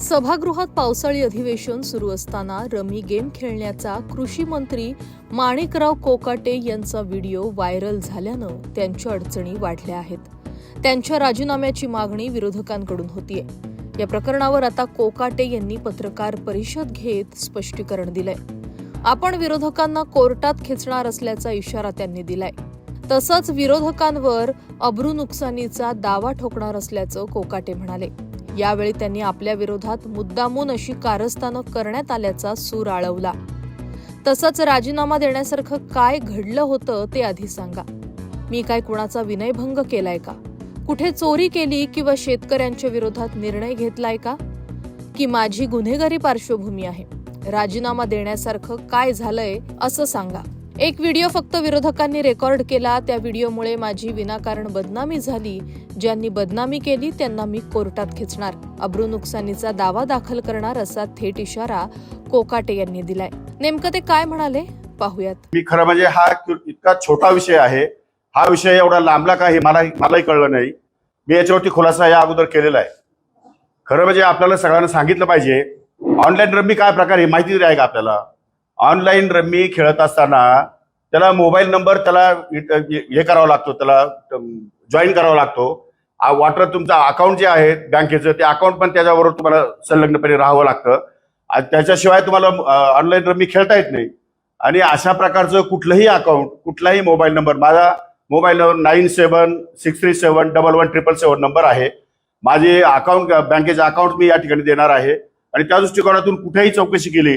सभागृहात पावसाळी अधिवेशन सुरू असताना रमी गेम खेळण्याचा कृषी मंत्री माणिकराव कोकाटे यांचा व्हिडिओ व्हायरल झाल्यानं त्यांच्या अडचणी वाढल्या आहेत. त्यांच्या राजीनाम्याची मागणी विरोधकांकडून होतीये. या प्रकरणावर आता कोकाटे यांनी पत्रकार परिषद घेत स्पष्टीकरण दिलंय. आपण विरोधकांना कोर्टात खेचणार असल्याचा इशारा त्यांनी दिलाय. तसंच विरोधकांवर अब्रू नुकसानीचा दावा ठोकणार असल्याचं कोकाटे म्हणाले. यावेळी त्यांनी आपल्या विरोधात मुद्दामून अशी कारस्थानं करण्यात आल्याचा सूर आळवला. तसंच राजीनामा देण्यासारखं काय घडलं होतं ते आधी सांगा. मी काय कुणाचा विनयभंग केलाय का? कुठे चोरी केली किंवा शेतकऱ्यांच्या विरोधात निर्णय घेतलाय का? की माझी गुन्हेगारी पार्श्वभूमी आहे? राजीनामा देण्यासारखं काय झालंय असं सांगा. एक व्हिडिओ फक्त विरोधकांनी रेकॉर्ड केला. त्या व्हिडिओमुळे माझी विनाकारण बदनामी झाली. ज्यांनी बदनामी केली त्यांना मी कोर्टात खेचणार. अब्रू नुकसानीचा दावा दाखल करणार असा थेट इशारा कोकाटे यांनी दिलाय. नेमकं ते काय म्हणाले? पाहूयात. मी खरं म्हणजे हा इतका छोटा विषय आहे. हा विषय एवढा लांबला का हे मला मलाही कळलं नाही. मी याच्यावरती खुलासा या अगोदर केलेला आहे. खरं म्हणजे आपल्याला सगळ्यांना सांगितलं पाहिजे. ऑनलाईन रम्मी काय प्रकार आहे माहिती आहे का आपल्याला? ऑनलाईन रम्मी खेळत असताना त्याला मोबाईल नंबर त्याला हे करावा लागतो त्याला जॉईन करावा लागतो. वॉटर तुमचा अकाउंट जे आहे बँकेचं ते अकाउंट पण त्याच्याबरोबर तुम्हाला संलग्नपणे राहावं लागतं. आणि त्याच्याशिवाय तुम्हाला ऑनलाईन रम्मी खेळता येत नाही. आणि अशा प्रकारचं कुठलंही अकाउंट कुठलाही मोबाईल नंबर माझा mobile number nine seven six three seven double one triple seven number आहे. माझे अकाउंट बँकेचे अकाउंट मी या ठिकाणी देणार आहे. आणि त्या दृष्टिकोनातून कुठेही चौकशी केली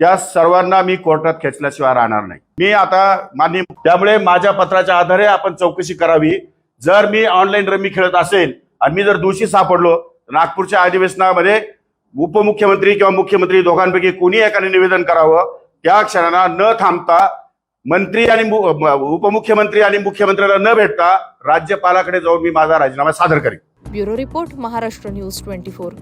त्या सर्वांना मी कोर्टात खेचल्याशिवाय राहणार नाही. मी आता मान्य त्यामुळे माझ्या पत्राच्या आधारे आपण चौकशी करावी. जर मी ऑनलाईन रमी खेळत असेल आणि मी जर दोषी सापडलो नागपूरच्या अधिवेशनामध्ये उपमुख्यमंत्री किंवा मुख्यमंत्री दोघांपैकी कोणी एकाने निवेदन करावं त्या क्षणाला न थांबता मंत्री आणि उपमुख्यमंत्री आणि मुख्यमंत्र्याला न भेटता राज्यपालाकडे जाऊन मी माझा राजीनामा सादर करेन. Bureau report Maharashtra news twenty four.